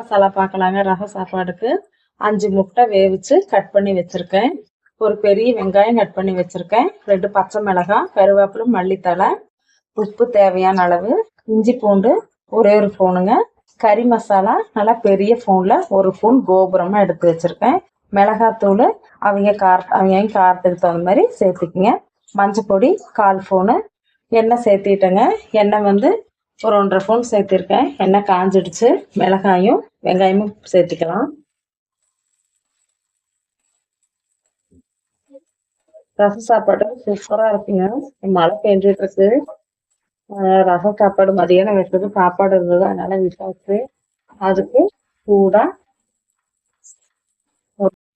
மசாலா பார்க்கலாங்க ரச சாப்பாடுக்கு. அஞ்சு முட்டை வேவிச்சு கட் பண்ணி வச்சுருக்கேன். ஒரு பெரிய வெங்காயம் கட் பண்ணி வச்சுருக்கேன். ரெண்டு பச்சை மிளகாய் கருவேப்பிலை மல்லித்தழை. உப்பு தேவையான அளவு. இஞ்சி பூண்டு ஒரே ஒரு ஃபோனுங்க கறி மசாலா நல்லா பெரிய ஃபோனில் ஒரு ஃபோன் கோபுரமாக எடுத்து வச்சுருக்கேன். மிளகாத்தூள் அவங்க கார் அவங்க காரத்துக்கு தகுந்த மாதிரி சேர்த்துக்குங்க. மஞ்சள் பொடி கால் ஃபோனு எண்ணெய் சேர்த்திட்டேங்க. எண்ணெய் வந்து ஒரு ஒன்றரை ஸ்பூன் சேர்த்திருக்கேன். எண்ணெய் காஞ்சிடுச்சு. மிளகாயும் வெங்காயமும் சேர்த்துக்கலாம். ரசம் சாப்பாடு சூப்பராக இருக்குங்க. மழை பெஞ்சிட்டு இருக்கு. ரசம் சாப்பாடு மதியானம் வைக்கிறது சாப்பாடு இருந்தது. அதனால விசாரிச்சு அதுக்கு சூடாக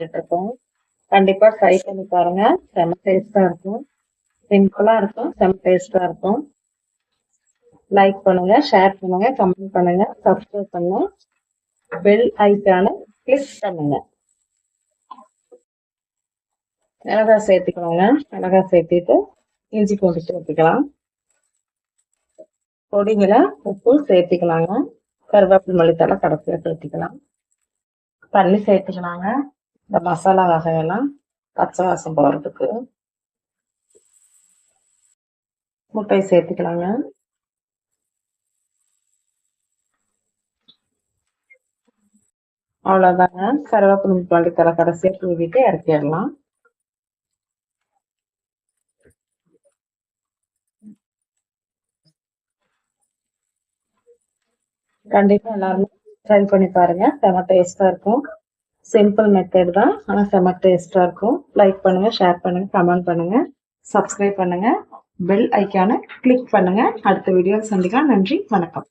இருக்கோம். ட்ரை பண்ணி பாருங்க. செம டேஸ்ட்டாக இருக்கும். சிம்பிளாக இருக்கும். செம டேஸ்ட்டாக இருக்கும். லைக் பண்ணுங்க ஷேர் பண்ணுங்க கமெண்ட் பண்ணுங்க சப்ஸ்கிரைப் பண்ணுங்க. பெல் ஐக்கான கிளிக் பண்ணுங்க. மிளகா சேர்த்துக்கலாங்க. மிளகாய் சேர்த்திட்டு இஞ்சி பூண்டு சேர்த்துக்கலாம். பொடிகளை உப்பு சேர்த்துக்கலாங்க. கருவேப்பில் மல்லித்தலை கடைசியில் சேர்த்துக்கலாம். தண்ணி சேர்த்துக்கலாங்க. இந்த மசாலா வகையெல்லாம் பச்சை வாசம் போகிறதுக்கு முட்டை சேர்த்துக்கலாங்க. அவ்வளோதாங்க கருவேப்பிலை மல்லித்தலை கடைசியாக தூவிட்டு இறக்கிடலாம். கண்டிப்பாக எல்லாருமே ட்ரை பண்ணி பாருங்க. செம டேஸ்டாக இருக்கும். சிம்பிள் மெத்தட் தான் ஆனால் செம டேஸ்டாக இருக்கும். லைக் பண்ணுங்க ஷேர் பண்ணுங்க கமெண்ட் பண்ணுங்க. சப்ஸ்கிரைப் பண்ணுங்க. பெல் ஐக்கான கிளிக் பண்ணுங்க. அடுத்த வீடியோ சந்திக்கலாம். நன்றி வணக்கம்.